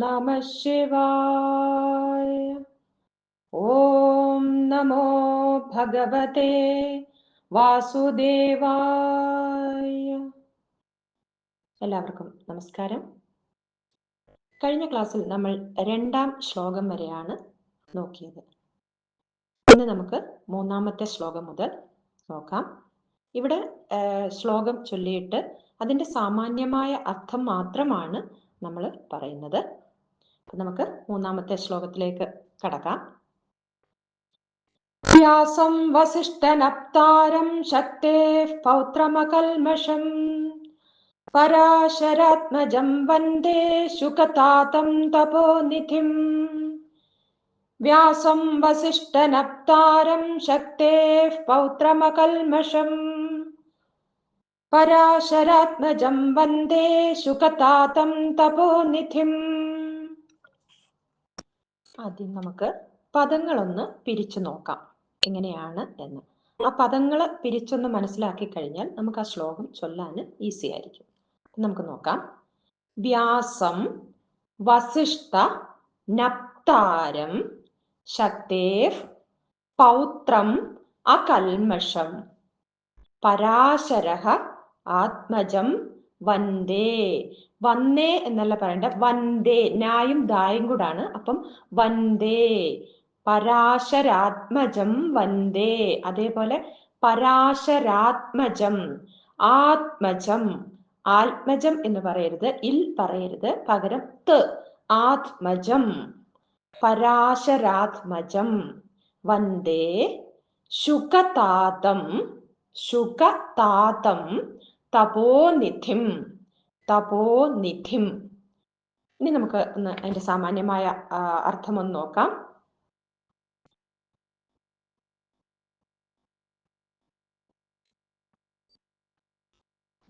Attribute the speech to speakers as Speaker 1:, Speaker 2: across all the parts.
Speaker 1: നമ ശിവായ ഓം നമോ ഭഗവതേ വാസുദേവായ എല്ലാവർക്കും നമസ്കാരം. കഴിഞ്ഞ ക്ലാസ്സിൽ നമ്മൾ രണ്ടാം ശ്ലോകം വരെയാണ് നോക്കിയത്. ഇന്ന് നമുക്ക് മൂന്നാമത്തെ ശ്ലോകം മുതൽ നോക്കാം. ഇവിടെ ശ്ലോകം ചൊല്ലിയിട്ട് അതിന്റെ സാമാന്യമായ അർത്ഥം മാത്രമാണ് നമ്മൾ പറയുന്നത്. നമുക്ക് മൂന്നാമത്തെ ശ്ലോകത്തിലേക്ക് കടക്കാം. വ്യാസം വസിഷ്ഠനപ്താരം ശക്തേ പൗത്രമകൽമഷം. പരാശരാത്മജം വന്ദേ ശുകതാതം തപോനിധിം വ്യാസം വസിഷ്ഠനപ്താരം ശക്തേ പൗത്രമകൽമഷം. പരാശരാത്മജം വന്ദേ ശുകതാതം തപോനിധിം ആദ്യം നമുക്ക് പദങ്ങളൊന്ന് പിരിച്ചു നോക്കാം. എങ്ങനെയാണ് എന്ന്. ആ പദങ്ങൾ പിരിച്ചൊന്ന് മനസ്സിലാക്കി കഴിഞ്ഞാൽ നമുക്ക് ആ ശ്ലോകം ചൊല്ലാൻ ഈസി ആയിരിക്കും. നമുക്ക് നോക്കാം. വ്യാസം വസിഷ്ഠ നപ്താരം ശക്തേവ് പൗത്രം അകൽമഷം പരാശരഹ ആത്മജം വന്ദേ. വന്നേ എന്നല്ല പറയണ്ട വന്ദേ. നായും ദായും കൂടാണ്. അപ്പം വന്ദേ. പരാശരാത്മജം വന്ദേ. അതേപോലെ പരാശരാത്മജം ആത്മജം. ആത്മജം എന്ന് പറയരുത്. ഇൽ പറയരുത്. പകരം ത്. ആത്മജം. പരാശരാത്മജം. വന്ദേ. ശുകതാതം ശുകതാതം തപോനിധിം തപോനിധിം ഇനി നമുക്ക് ഒന്ന് അതിന്റെ സാമാന്യമായ അർത്ഥം ഒന്ന് നോക്കാം.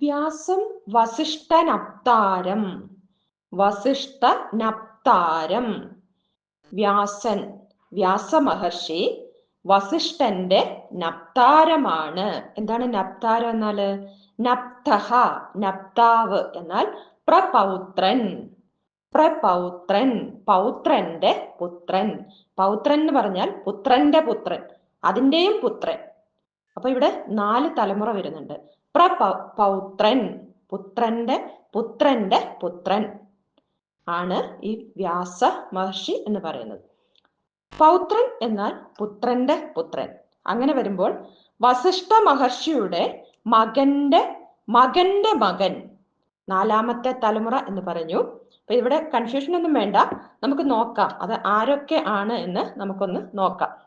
Speaker 1: വ്യാസം വസിഷ്ഠനപ്താരം വസിഷ്ഠനപ്താരം. വ്യാസൻ വ്യാസമഹർഷി വസിഷ്ഠന്റെ നപ്താരമാണ്. എന്താണ് നപ്താരം എന്നാൽ നപ്തഹ നപ്താവ് എന്നാൽ പ്രപൗത്രൻ. പ്രപൗത്രൻ പൗത്രന്റെ പുത്രൻ. പൗത്രൻ എന്ന് പറഞ്ഞാൽ പുത്രന്റെ പുത്രൻ അതിന്റെയും പുത്രൻ. അപ്പൊ ഇവിടെ നാല് തലമുറ വരുന്നുണ്ട്. പ്രപൗത്രൻ പുത്രന്റെ പുത്രന്റെ പുത്രൻ ആണ് ഈ വ്യാസ മഹർഷി എന്ന് പറയുന്നത്. പൗത്രൻ എന്നാൽ പുത്രന്റെ പുത്രൻ. അങ്ങനെ വരുമ്പോൾ വസിഷ്ഠ മഹർഷിയുടെ മകന്റെ മകന്റെ മകൻ. നാലാമത്തെ തലമുറ എന്ന് പറഞ്ഞു. അപ്പൊ ഇവിടെ കൺഫ്യൂഷൻ ഒന്നും വേണ്ട. നമുക്ക് നോക്കാം. അത് ആരൊക്കെ ആണ് എന്ന് നമുക്കൊന്ന് നോക്കാം.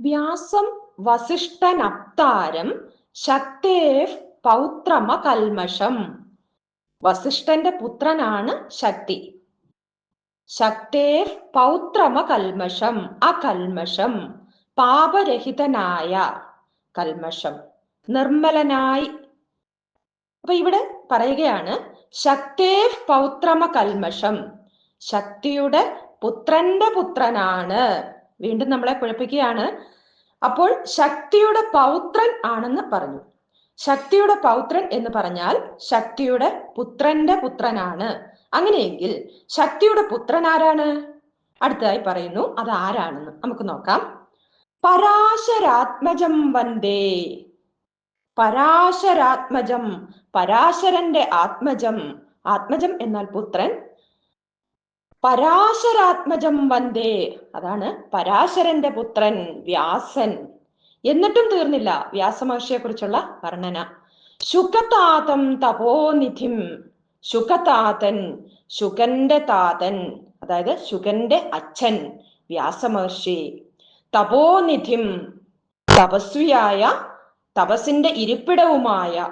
Speaker 1: വ്യാസം വസിഷ്ഠനപ്താരം ശക്തേവ് പൗത്രമ കൽമഷം വസിഷ്ഠന്റെ പുത്രനാണ് ശക്തി. ശക്തേവ് പൗത്രമ കൽമഷം അകൽമഷം. പാപരഹിതനായ കൽമഷം. നിർമ്മലനായി. അപ്പൊ ഇവിടെ പറയുകയാണ് ശക്തേ പൗത്രമ കൽമഷം ശക്തിയുടെ പുത്രന്റെ പുത്രനാണ്. വീണ്ടും നമ്മളെ കുഴപ്പിക്കുകയാണ്. അപ്പോൾ ശക്തിയുടെ പൗത്രൻ ആണെന്ന് പറഞ്ഞു. ശക്തിയുടെ പൗത്രൻ എന്ന് പറഞ്ഞാൽ ശക്തിയുടെ പുത്രന്റെ പുത്രനാണ്. അങ്ങനെയെങ്കിൽ ശക്തിയുടെ പുത്രൻ ആരാണ്? അടുത്തതായി പറയുന്നു അത് ആരാണെന്ന്? നമുക്ക് നോക്കാം. പരാശരാത്മജം വന്ദേ. പരാശരാത്മജം പരാശരന്റെ ആത്മജം. ആത്മജം എന്നാൽ പുത്രൻ. പരാശരാത്മജം വന്ദേ. അതാണ് പരാശരന്റെ പുത്രൻ വ്യാസൻ. എന്നിട്ടും തീർന്നില്ല വ്യാസമഹർഷിയെ കുറിച്ചുള്ള വർണന ശുഖതാതം തപോനിധിം ശുഖതാതൻ ശുഖന്റെ താതൻ അതായത് ശുഖന്റെ അച്ഛൻ വ്യാസമഹർഷി. തപോനിധിം തപസ്വിയായ തപസിന്റെ ഇരിപ്പിടവുമായ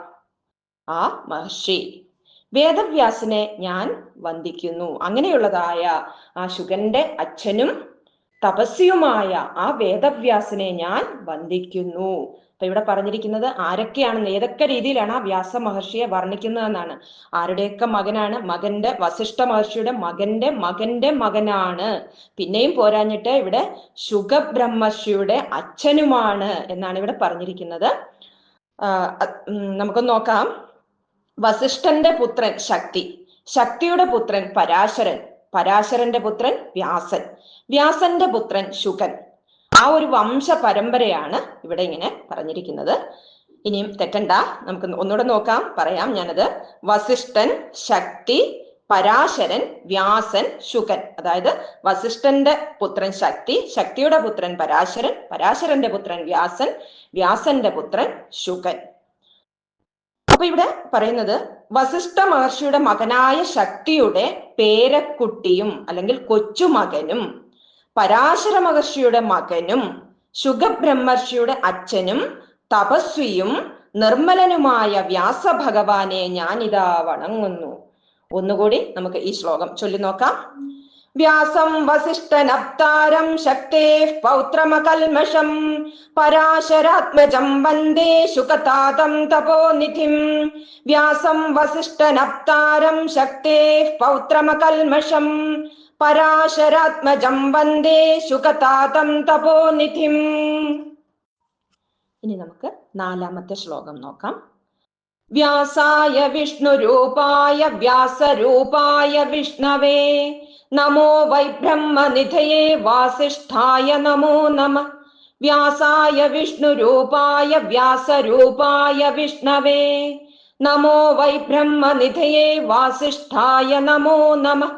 Speaker 1: ആ മഹർഷി വേദവ്യാസനെ ഞാൻ വന്ദിക്കുന്നു. അങ്ങനെയുള്ളതായ ആ ശുഗന്റെ അച്ഛനും തപസ്സിയുമായ ആ വേദവ്യാസനെ ഞാൻ വന്ദിക്കുന്നു. അപ്പൊ ഇവിടെ പറഞ്ഞിരിക്കുന്നത് ആരൊക്കെയാണെന്ന് ഏതൊക്കെ രീതിയിലാണ് ആ വ്യാസ മഹർഷിയെ വർണിക്കുന്നതെന്നാണ് ആരുടെയൊക്കെ മകനാണ്? മകന്റെ വസിഷ്ഠ മഹർഷിയുടെ മകന്റെ മകന്റെ മകനാണ്. പിന്നെയും പോരാഞ്ഞിട്ട് ഇവിടെ ശുഖബ്രഹ്മർഷിയുടെ അച്ഛനുമാണ് എന്നാണ് ഇവിടെ പറഞ്ഞിരിക്കുന്നത്. നമുക്കൊന്ന് നോക്കാം. വസിഷ്ഠന്റെ പുത്രൻ ശക്തി. ശക്തിയുടെ പുത്രൻ പരാശരൻ. പരാശരന്റെ പുത്രൻ വ്യാസൻ. വ്യാസന്റെ പുത്രൻ ശുകൻ ആ ഒരു വംശ പരമ്പരയാണ് ഇവിടെ ഇങ്ങനെ പറഞ്ഞിരിക്കുന്നത്. ഇനിയും തെറ്റണ്ട. നമുക്ക് ഒന്നുകൂടെ നോക്കാം. പറയാം ഞാനത്. വസിഷ്ഠൻ ശക്തി പരാശരൻ വ്യാസൻ ശുകൻ അതായത് വസിഷ്ഠന്റെ പുത്രൻ ശക്തി ശക്തിയുടെ പുത്രൻ പരാശരൻ പരാശരന്റെ പുത്രൻ വ്യാസൻ വ്യാസന്റെ പുത്രൻ ശുകൻ അപ്പൊ ഇവിടെ പറയുന്നത് വസിഷ്ഠ മഹർഷിയുടെ മകനായ ശക്തിയുടെ പേരക്കുട്ടിയും അല്ലെങ്കിൽ കൊച്ചുമകനും പരാശര മഹർഷിയുടെ മകനും ശുഖബ്രഹ്മർഷിയുടെ അച്ഛനും തപസ്വിയും നിർമ്മലനുമായ വ്യാസഭഗവാനെ ഞാനിതാ വണങ്ങുന്നു. ഒന്നുകൂടി നമുക്ക് ഈ ശ്ലോകം ചൊല്ലി നോക്കാം. വ്യാസം വസിഷ്ഠനപ്താരം ശക്തേ പൗത്രമകൽമഷം പരാശരാത്മജം വന്ദേ ശുകതാതം തപോനിധിം വ്യാസം വസിഷ്ഠനപ്താരം ശക്തേ പൗത്രമകൽമഷം പരാശരാത്മജം വന്ദേ ശുകതാതം തപോനിധിം ഇനി നമുക്ക് നാലാമത്തെ ശ്ലോകം നോക്കാം. വ്യാസായ വിഷ്ണുരൂപായ വ്യാസരൂപായ വിഷ്ണവേ. നമോ വൈ ബ്രഹ്മനിധയേ വാസിഷ്ഠായ നമോ നമ. വ്യാസായ വിഷ്ണുരൂപായ വ്യാസരൂപായ വിഷ്ണവേ. നമോ വൈ ബ്രഹ്മനിധയേ വാസിഷ്ഠായ നമോ നമ.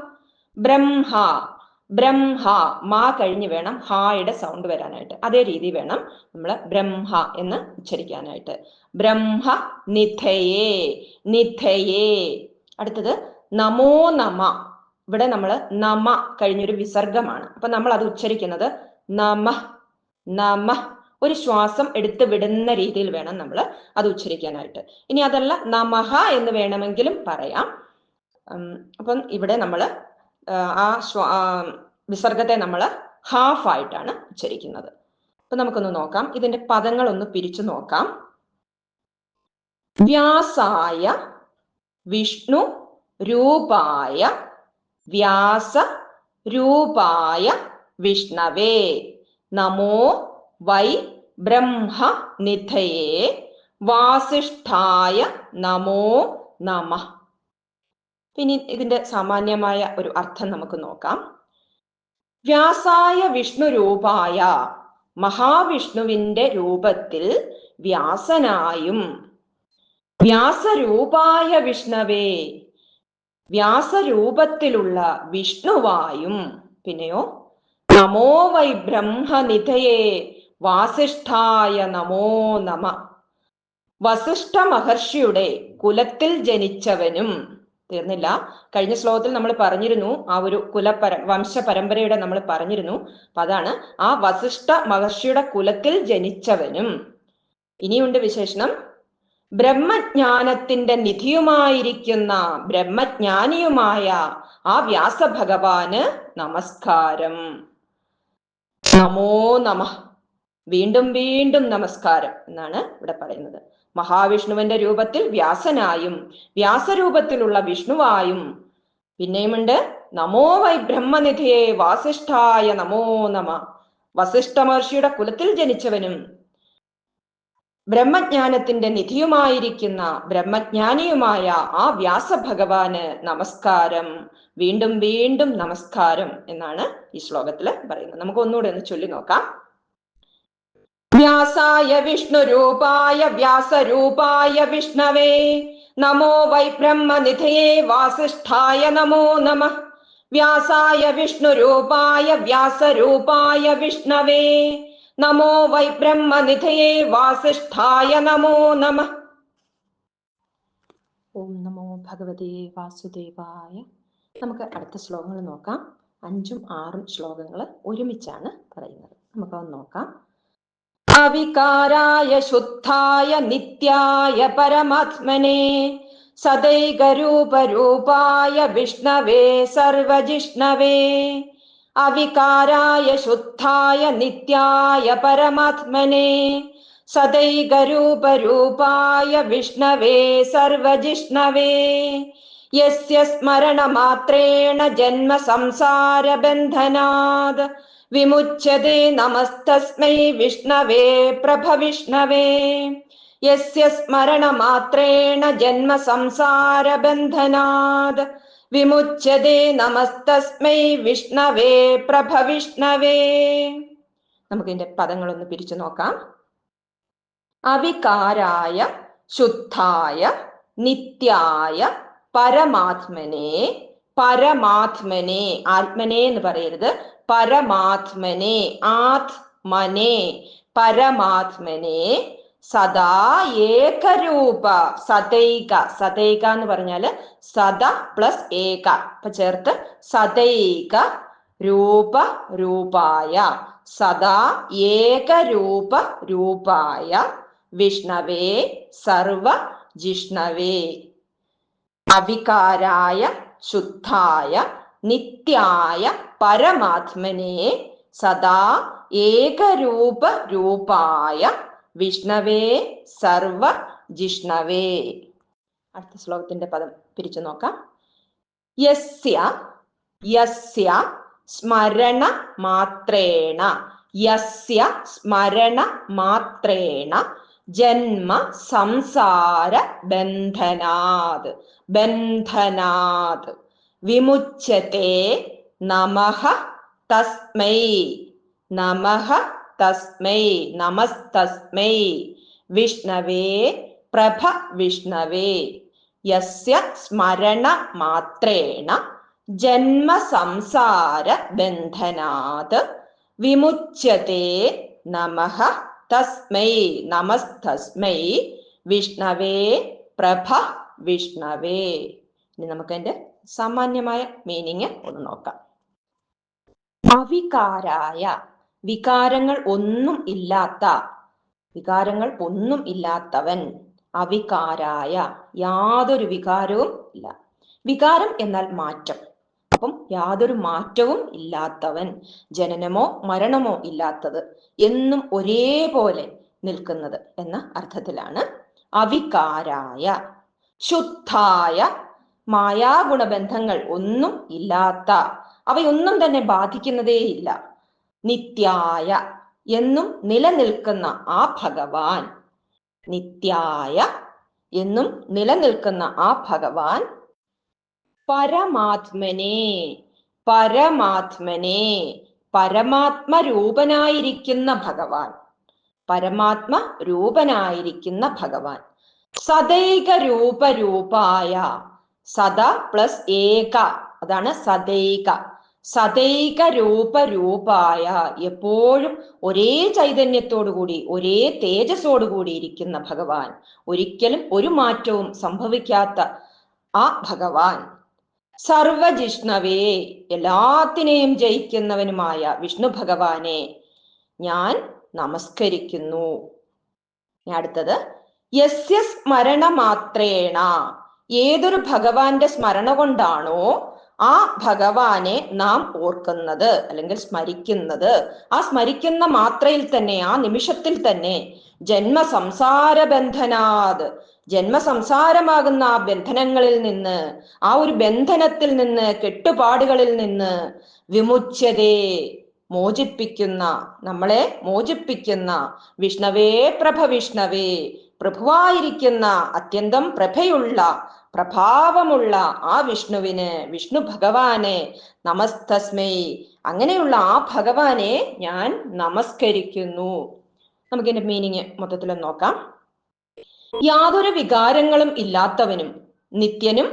Speaker 1: ബ്രഹ്മ ബ്രഹ്മ മാ കഴിഞ്ഞ് വേണം ഹായുടെ സൗണ്ട് വരാനായിട്ട്. അതേ രീതി വേണം നമ്മൾ ബ്രഹ്മ എന്ന് ഉച്ചരിക്കാനായിട്ട്. ബ്രഹ്മ നിധയേ നിധയേ. അടുത്തത് നമോ നമ. ഇവിടെ നമ്മൾ നമ കഴിഞ്ഞൊരു വിസർഗമാണ്. അപ്പൊ നമ്മൾ അത് ഉച്ചരിക്കുന്നത് നമ നമ. ഒരു ശ്വാസം എടുത്തു വിടുന്ന രീതിയിൽ വേണം നമ്മൾ അത് ഉച്ചരിക്കാനായിട്ട്. ഇനി അതല്ല നമഹ എന്ന് വേണമെങ്കിലും പറയാം. അപ്പം ഇവിടെ നമ്മൾ ആ വിസർഗത്തെ നമ്മൾ ഹാഫ് ആയിട്ടാണ് ഉച്ചരിക്കുന്നത്. അപ്പൊ നമുക്കൊന്ന് നോക്കാം. ഇതിന്റെ പദങ്ങൾ ഒന്ന് പിരിച്ചു നോക്കാം. വ്യാസായ വിഷ്ണു രൂപായ വ്യാസ രൂപായ വിഷ്ണവേ. നമോ വൈ ബ്രഹ്മ നിധയേ. വാസിഷ്ഠായ നമോ നമ. ഇനി ഇതിന്റെ സാമാന്യമായ ഒരു അർത്ഥം നമുക്ക് നോക്കാം. വ്യാസായ വിഷ്ണു രൂപായ മഹാവിഷ്ണുവിന്റെ രൂപത്തിൽ വ്യാസനായും വ്യാസരൂപായ വിഷ്ണവേ വ്യാസരൂപത്തിലുള്ള വിഷ്ണുവായും പിന്നെയോ നമോ വൈ ബ്രഹ്മനിധയേ വാസിഷ്ഠായ നമോ നമ. വസിഷ്ഠ മഹർഷിയുടെ കുലത്തിൽ ജനിച്ചവനും തീർന്നില്ല. കഴിഞ്ഞ ശ്ലോകത്തിൽ നമ്മൾ പറഞ്ഞിരുന്നു ആ ഒരു കുലപര വംശ പരമ്പരയുടെ നമ്മൾ പറഞ്ഞിരുന്നു. അപ്പൊ അതാണ് ആ വസിഷ്ഠ മഹർഷിയുടെ കുലത്തിൽ ജനിച്ചവനും. ഇനിയുണ്ട് വിശേഷണം. ബ്രഹ്മജ്ഞാനത്തിന്റെ നിധിയുമായിരിക്കുന്ന ബ്രഹ്മജ്ഞാനിയുമായ ആ വ്യാസ ഭഗവാന് നമസ്കാരം. നമോ നമ. വീണ്ടും വീണ്ടും നമസ്കാരം എന്നാണ് ഇവിടെ പറയുന്നത്. മഹാവിഷ്ണുവിന്റെ രൂപത്തിൽ വ്യാസനായും വ്യാസരൂപത്തിലുള്ള വിഷ്ണുവായും. പിന്നെയുമുണ്ട് നമോ വൈ ബ്രഹ്മനിധിയെ വാസിഷ്ഠായ നമോ നമ. വസിഷ്ഠ മഹർഷിയുടെ കുലത്തിൽ ജനിച്ചവനും ബ്രഹ്മജ്ഞാനത്തിന്റെ നിധിയുമായിരിക്കുന്ന ബ്രഹ്മജ്ഞാനിയുമായ ആ വ്യാസഭഗവാന് നമസ്കാരം. വീണ്ടും വീണ്ടും നമസ്കാരം എന്നാണ് ഈ ശ്ലോകത്തിൽ പറയുന്നത്. നമുക്ക് ഒന്നുകൂടെ ഒന്ന് ചൊല്ലി നോക്കാം. വ്യാസായ വിഷ്ണുരൂപായ വ്യാസരൂപായ വിഷ്ണവേ. നമോ വൈ ബ്രഹ്മനിധയേ വാസിഷ്ഠായ നമോ നമ. വ്യാസായ വിഷ്ണുരൂപായ വ്യാസരൂപായ വിഷ്ണവേ. നമോ വൈ ബ്രഹ്മനിധയേ വാസിഷ്ഠായ നമോ നമ. ഓം നമോ ഭഗവതേ വാസുദേവായ. നമുക്ക് അടുത്ത ശ്ലോകങ്ങൾ നോക്കാം. അഞ്ചും ആറും ശ്ലോകങ്ങൾ ഒരുമിച്ചാണ് പറയുന്നത്. നമുക്ക് ഒന്ന് നോക്കാം. അവികാരായ ശുദ്ധായ നിത്യായ പരമാത്മനെ സദൈകരൂപരൂപായ വിഷ്ണവേ സർവജിഷ്ണവേ. അവികാരായ ശുദ്ധായ നിത്യായ പരമാത്മനെ സദൈകരൂപരൂപായ വിഷ്ണവേ സർവജിഷ്ണവേ. യസ്യ സ്മരണമാത്രേണ ജന്മ സംസാരബന്ധനാത് വിമുച്യത്തെ നമസ്തസ്മൈ വിഷ്ണവേ പ്രഭവിഷ്ണവേ യസ്യ സ്മരണമാത്രേണ ജന്മ സംസാരബന്ധനാത് വിമുച്ചതേ നമസ്തസ്മൈ വിഷ്ണവേ പ്രഭവിഷ്ണവേ നമുക്കിതിന്റെ പദങ്ങളൊന്ന് പിരിച്ചു നോക്കാം. അവികാരായ ശുദ്ധായ നിത്യായ പരമാത്മനെ പരമാത്മനെ ആത്മനെ എന്ന് പറയരുത്. പരമാത്മനെ ആത്മനെ പരമാത്മനെ സദാ ഏകരൂപ സതൈക സതൈക എന്ന് പറഞ്ഞാൽ സദ പ്ലസ് ഏക. അപ്പൊ ചേർത്ത് സതൈക രൂപ രൂപായ. സദാ ഏകരൂപ രൂപായ. വിഷ്ണവേ സർവ ജിഷ്ണവേ. അവികാരായ ശുദ്ധായ നിത്യായ പരമാത്മനെ സദാ ഏകരൂപ രൂപായ വിഷ്ണവേ സർവ ജിഷ്ണവേ. അടുത്ത ശ്ലോകത്തിന്റെ പദം പിരിച്ചു നോക്കാം. യസ്യ യസ്യ സ്മരണ മാത്രേണ. യസ്യ സ്മരണ മാത്രേണ. ജന്മ സംസാര ബന്ധനാത് ബന്ധനാത്. വിമുച്ചത്തെ നമഹ തസ്മൈ നമഹ തസ്മൈ നമസ്തസ്മൈ. വിഷ്ണവേ പ്രഭ വിഷ്ണവേ യസ്യ സ്മരണ മാത്രേണ ജന്മ സംസാര ബന്ധനാത്. വിമുച്യത്തെ നമഃ തസ്മൈ നമസ്തസ്മൈ വിഷ്ണവേ പ്രഭ വിഷ്ണവേ ഇനി നമുക്ക് അതിന്റെ സാമാന്യമായ മീനിങ് ഒന്ന് നോക്കാം. അവികാരായ വികാരങ്ങൾ ഒന്നും ഇല്ലാത്ത വികാരങ്ങൾ ഒന്നും ഇല്ലാത്തവൻ അവികാരായ യാതൊരു വികാരവും ഇല്ല. വികാരം എന്നാൽ മാറ്റം. അപ്പം യാതൊരു മാറ്റവും ഇല്ലാത്തവൻ. ജനനമോ മരണമോ ഇല്ലാത്തത് എന്നും ഒരേപോലെ നിൽക്കുന്നത് എന്ന അർത്ഥത്തിലാണ് അവികാരായ. ശുദ്ധായ മായാഗുണബന്ധങ്ങൾ ഒന്നും ഇല്ലാത്ത. അവയൊന്നും തന്നെ ബാധിക്കുന്നതേയില്ല നിത്യായ എന്നും നിലനിൽക്കുന്ന ആ ഭഗവാൻ. നിത്യായ എന്നും നിലനിൽക്കുന്ന ആ ഭഗവാൻ പരമാത്മനെ പരമാത്മനെ രൂപനായിരിക്കുന്ന ഭഗവാൻ പരമാത്മ രൂപനായിരിക്കുന്ന ഭഗവാൻ. സദൈക രൂപരൂപായ സദ പ്ലസ് ഏക അതാണ് സദൈക. സദൈക രൂപരൂപായ എപ്പോഴും ഒരേ ചൈതന്യത്തോടുകൂടി ഒരേ തേജസ്സോടുകൂടി ഇരിക്കുന്ന ഭഗവാൻ. ഒരിക്കലും ഒരു മാറ്റവും സംഭവിക്കാത്ത ആ ഭഗവാൻ. സർവജിഷ്ണവേ എല്ലാത്തിനെയും ജയിക്കുന്നവനുമായ വിഷ്ണു ഭഗവാനെ ഞാൻ നമസ്കരിക്കുന്നു. അടുത്തത്. യസ്യ സ്മരണ മാത്രേണ ഏതൊരു ഭഗവാന്റെ സ്മരണ കൊണ്ടാണോ ആ ഭഗവാനെ നാം ഓർക്കുന്നത് അല്ലെങ്കിൽ സ്മരിക്കുന്നത്. ആ സ്മരിക്കുന്ന മാത്രയിൽ തന്നെ ആ നിമിഷത്തിൽ തന്നെ ജന്മ സംസാര ബന്ധനാത് ജന്മസംസാരമാകുന്ന ആ ബന്ധനങ്ങളിൽ നിന്ന് ആ ഒരു ബന്ധനത്തിൽ നിന്ന് കെട്ടുപാടുകളിൽ നിന്ന് വിമുച്ചതെ മോചിപ്പിക്കുന്ന നമ്മളെ മോചിപ്പിക്കുന്ന വിഷ്ണവേ പ്രഭ വിഷ്ണവേ പ്രഭുവായിരിക്കുന്ന അത്യന്തം പ്രഭയുള്ള പ്രഭാവമുള്ള ആ വിഷ്ണുവിന് വിഷ്ണു ഭഗവാനെ നമസ്തസ്മൈ. അങ്ങനെയുള്ള ആ ഭഗവാനെ ഞാൻ നമസ്കരിക്കുന്നു. നമുക്കിന്റെ മീനിങ് മൊത്തത്തിൽ നോക്കാം. യാതൊരു വികാരങ്ങളും ഇല്ലാത്തവനും നിത്യനും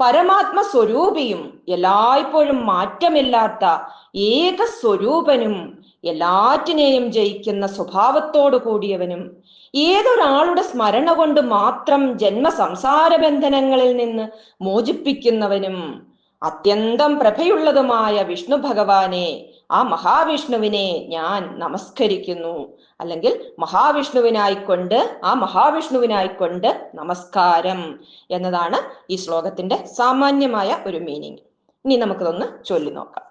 Speaker 1: പരമാത്മ സ്വരൂപിയും എല്ലായ്പ്പോഴും മാറ്റമില്ലാത്ത ഏക സ്വരൂപനും എല്ലാറ്റിനെയും ജയിക്കുന്ന സ്വഭാവത്തോടു കൂടിയവനും ഏതൊരാളുടെ സ്മരണ കൊണ്ട് മാത്രം ജന്മ സംസാര ബന്ധനങ്ങളിൽ നിന്ന് മോചിപ്പിക്കുന്നവനും അത്യന്തം പ്രഭയുള്ളതുമായ വിഷ്ണു ഭഗവാനെ ആ മഹാവിഷ്ണുവിനെ ഞാൻ നമസ്കരിക്കുന്നു. അല്ലെങ്കിൽ മഹാവിഷ്ണുവിനായിക്കൊണ്ട് ആ മഹാവിഷ്ണുവിനായിക്കൊണ്ട് നമസ്കാരം എന്നതാണ് ഈ ശ്ലോകത്തിന്റെ സാമാന്യമായ ഒരു മീനിങ് ഇനി നമുക്കിതൊന്ന് ചൊല്ലി നോക്കാം.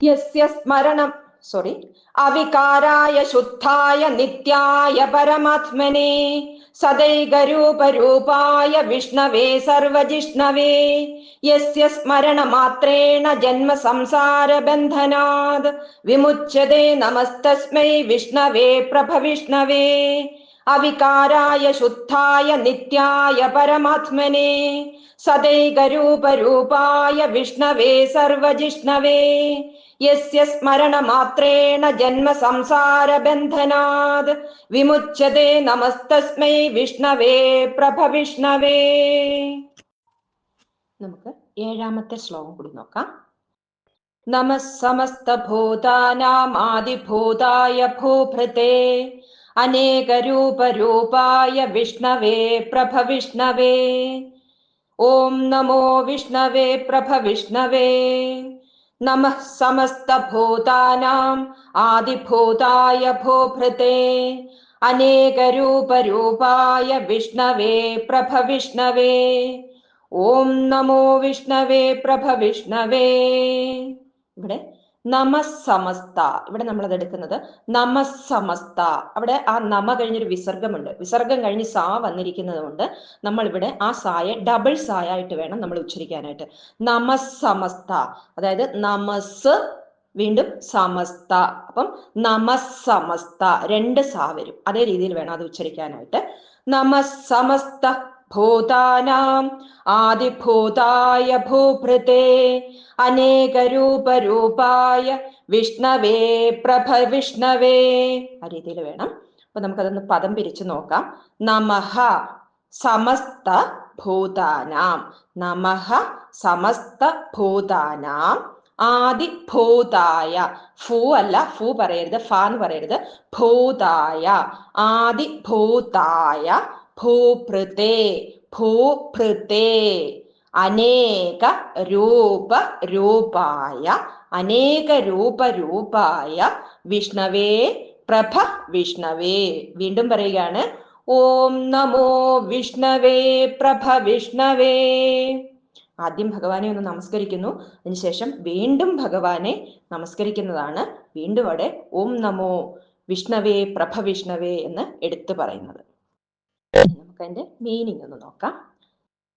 Speaker 1: യസ്യ സ്മരണം സോറി അവികാരായ ശുദ്ധായ നിത്യായ പരമാത്മനെ സദൈകരൂപരൂപായ വിഷ്ണവേ സർവജിഷ്ണവേ യസ്യ സ്മരണമാത്രേണ ജന്മ സംസാര ബന്ധനാത് വിമുച്യതേ നമസ്തസ്മൈ വിഷ്ണവേ പ്രഭ വിഷ്ണവേ അവികാരായ ശുദ്ധായ നിത്യായ പരമാത്മനെ സദൈകരൂപരൂപായ വിഷ്ണവേ സർവജിഷ്ണവേ യസ്യ സ്മരണമാത്രേണ ജന്മ സംസാര ബന്ധനാത് വിമുച്യത്തെ നമസ്തസ്മൈ വിഷ്ണവേ പ്രഭ വിഷ്ണവേ. നമുക്ക് ഏഴാമത്തെ ശ്ലോകം കൂടി നോക്കാം. നമ സമസ്തഭൂതാനാമാദിഭൂതായ ഭൂഭൃതേ. അനേകരൂപരൂപായ വിഷ്ണവേ പ്രഭ വിഷ്ണവേ. ഓം നമോ വിഷ്ണവേ പ്രഭ വിഷ്ണവേ. നമ സമസ്തഭൂതാനാം ആദിഭൂതായ ഭൂഭൃതേ അനേകരൂപരൂപായ വിഷ്ണവേ പ്രഭ വിഷ്ണവേ ഓം നമോ വിഷ്ണവേ പ്രഭ വിഷ്ണവേ ഇവിടെ നമസമസ്ത. ഇവിടെ നമ്മൾ അത് എടുക്കുന്നത് നമസമസ്ത. അവിടെ ആ നമ കഴിഞ്ഞൊരു വിസർഗമുണ്ട്. വിസർഗം കഴിഞ്ഞ് സാ വന്നിരിക്കുന്നത് കൊണ്ട് നമ്മൾ ഇവിടെ ആ സായെ ഡബിൾ സായായിട്ട് വേണം നമ്മൾ ഉച്ചരിക്കാനായിട്ട്. നമസമസ്ത. അതായത് നമസ് വീണ്ടും സമസ്ത. അപ്പം നമസമസ്ത. രണ്ട് സാ വരും. അതേ രീതിയിൽ വേണം അത് ഉച്ചരിക്കാനായിട്ട്. നമസമസ്ത. ഭൂതാനാം ആദിഭൂതായ ഭൂഭൃതേ അനേകരൂപരൂപായ വിഷ്ണവേ പ്രഭ വിഷ്ണവേ ആ രീതിയിൽ വേണം. അപ്പൊ നമുക്കതൊന്ന് പദം പിരിച്ചു നോക്കാം. നമഹ സമസ്ത ഭൂതാനാം. നമഹ സമസ്ത ഭൂതാനാം. ആദിഭൂതായ. ഫൂ അല്ല ഫൂ പറയരുത് ഫാൻ പറയരുത്. ഭൂതായ. ആദിഭൂതായ. ഭൂഭൃതേ ഭൂഭൃതേ അനേക രൂപ രൂപായ അനേക രൂപ രൂപായ വിഷ്ണവേ പ്രഭ വിഷ്ണവേ. വീണ്ടും പറയുകയാണ് ഓം നമോ വിഷ്ണവേ പ്രഭ വിഷ്ണവേ. ആദ്യം ഭഗവാനെ ഒന്ന് നമസ്കരിക്കുന്നു. അതിനുശേഷം വീണ്ടും ഭഗവാനെ നമസ്കരിക്കുന്നതാണ് വീണ്ടും അവിടെ ഓം നമോ വിഷ്ണവേ പ്രഭ വിഷ്ണവേ എന്ന് എടുത്തു പറയുന്നത്. നമുക്ക് അതിന്റെ മീനിങ് ഒന്ന് നോക്കാം.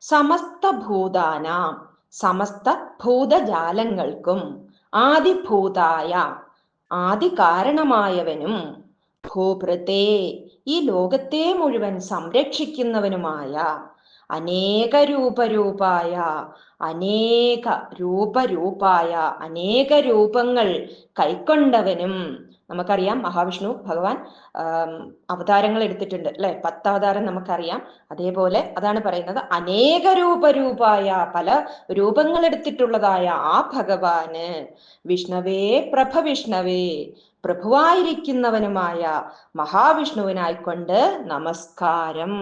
Speaker 1: സമസ്ത ഭൂതാനാം സമസ്ത ഭൂതജാലങ്ങൾക്കും ആദിഭൂതായ ആദി കാരണമായവനും ഭൂഭൃതേ ഈ ലോകത്തെ മുഴുവൻ സംരക്ഷിക്കുന്നവനുമായ അനേക രൂപരൂപായ അനേക രൂപരൂപായ അനേക രൂപങ്ങൾ കൈക്കൊണ്ടവനും നമുക്കറിയാം മഹാവിഷ്ണു ഭഗവാൻ അവതാരങ്ങൾ എടുത്തിട്ടുണ്ട് അല്ലെ? പത്തവതാരം നമുക്കറിയാം. അതേപോലെ അതാണ് പറയുന്നത് അനേക രൂപരൂപായ പല രൂപങ്ങൾ എടുത്തിട്ടുള്ളതായ ആ ഭഗവാന് വിഷ്ണവേ പ്രഭ വിഷ്ണവേ പ്രഭുവായിരിക്കുന്നവനുമായ മഹാവിഷ്ണുവിനായിക്കൊണ്ട് നമസ്കാരം.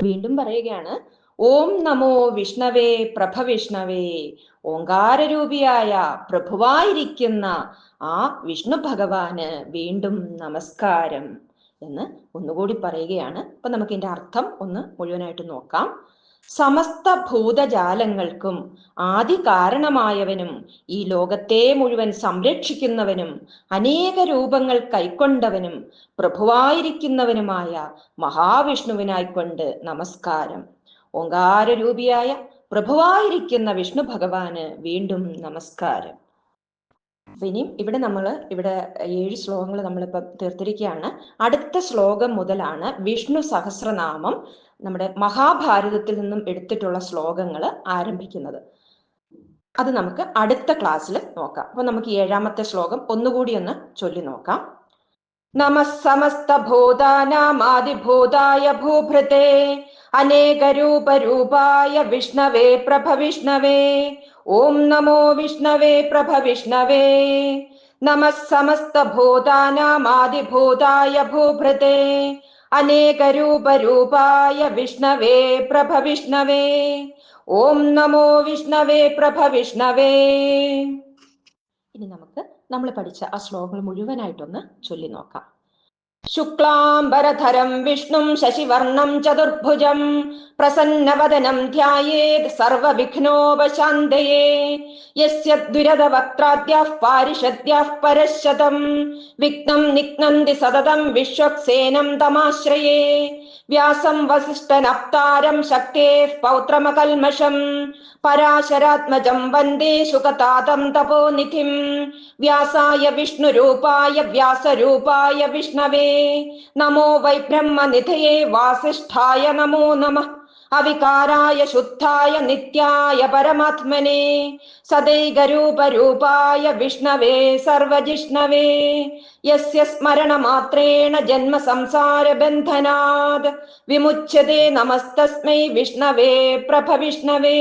Speaker 1: വീണ്ടും പറയുകയാണ് ഓം നമോ വിഷ്ണവേ പ്രഭ വിഷ്ണവേ ഓങ്കാരരൂപിയായ പ്രഭുവായിരിക്കുന്ന ആ വിഷ്ണു ഭഗവാന് വീണ്ടും നമസ്കാരം എന്ന് ഒന്നുകൂടി പറയുകയാണ്. അപ്പൊ നമുക്ക് ഇതിന്റെ അർത്ഥം ഒന്ന് മുഴുവനായിട്ട് നോക്കാം. സമസ്ത ഭൂതജാലങ്ങൾക്കും ആദി കാരണമായവനും ഈ ലോകത്തെ മുഴുവൻ സംരക്ഷിക്കുന്നവനും അനേക രൂപങ്ങൾ കൈക്കൊണ്ടവനും പ്രഭുവായിരിക്കുന്നവനുമായ മഹാവിഷ്ണുവിനായിക്കൊണ്ട് നമസ്കാരം. ഓങ്കാരരൂപിയായ പ്രഭുവായിരിക്കുന്ന വിഷ്ണു ഭഗവാന് വീണ്ടും നമസ്കാരം. ഇനിയും ഇവിടെ നമ്മൾ ഇവിടെ ഏഴ് ശ്ലോകങ്ങൾ നമ്മളിപ്പോൾ തീർത്തിരിക്കുകയാണ്. അടുത്ത ശ്ലോകം മുതലാണ് വിഷ്ണു സഹസ്രനാമം നമ്മുടെ മഹാഭാരതത്തിൽ നിന്നും എടുത്തിട്ടുള്ള ശ്ലോകങ്ങൾ ആരംഭിക്കുന്നത്. അത് നമുക്ക് അടുത്ത ക്ലാസ്സിൽ നോക്കാം. അപ്പൊ നമുക്ക് ഏഴാമത്തെ ശ്ലോകം ഒന്നുകൂടി ഒന്ന് ചൊല്ലി നോക്കാം. നമ സമസ്ത ഭൂഭൃതേ അനേകരൂപരൂപായ വിഷ്ണവേ പ്രഭ വിഷ്ണവേ ഓം നമോ വിഷ്ണവേ പ്രഭ വിഷ്ണവേ നമ സമസ്ത ഭൂതാനാമാദിഭൂതായ ഭൂഭൃതേ. അനേകരൂപരൂപായ വിഷ്ണവേ പ്രഭ വിഷ്ണവേ ഓം നമോ വിഷ്ണവേ പ്രഭ വിഷ്ണവേ ഇനി നമുക്ക് നമ്മൾ പഠിച്ച ആ ശ്ലോകങ്ങൾ മുഴുവനായിട്ടൊന്ന് ചൊല്ലി നോക്കാം ശുക്ലാംബരധരം വിഷ്ണും ശശിവർണം ചതുർഭുജം. പ്രസന്നവദനം ധ്യായേത് സർവവിഘ്നോപശാന്തയേ. യസ്യ ദുരതവക്ത്രാദ്യാഃ പാരിഷദ്യാഃ പരശതം വിഘ്നം നിഘ്നന്തി സതതം വിശ്വക്സേനം തമാശ്രയേ. വ്യാസം വസിഷ്ഠനപ്താരം ശക്തേഃ പൗത്രമകൽമഷം. പരാശരാത്മജം വന്ദേ ശുകതാതം തപോനിധിം വ്യാസായ വിഷ്ണുരൂപായ വ്യാസരൂപായ വിഷ്ണവേ. നമോ വൈ ബ്രഹ്മനിധയേ വാസിഷ്ഠായ നമോ നമഃ. അവികാരായ ശുദ്ധായ നിത്യായ പരമാത്മനെ സദൈകരൂപരൂപായ വിഷ്ണവേ സർവജിഷ്ണവേ. യസ്യ സ്മരണമാത്രേണ ജന്മ സംസാര ബന്ധനാത് വിമുച്യത്തെ നമസ്തസ്മൈ വിഷ്ണവേ പ്രഭവിഷ്ണവേ.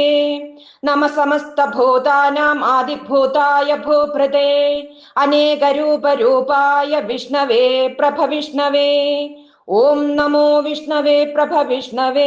Speaker 1: നമ സമസ്തഭൂതാനാം ആദിഭൂതായ ഭൂഭൃതേ അനേകരൂപരൂപായ വിഷ്ണവേ പ്രഭവിഷ്ണവേ. ॐ नमो विष्णवे प्रभविष्णवे।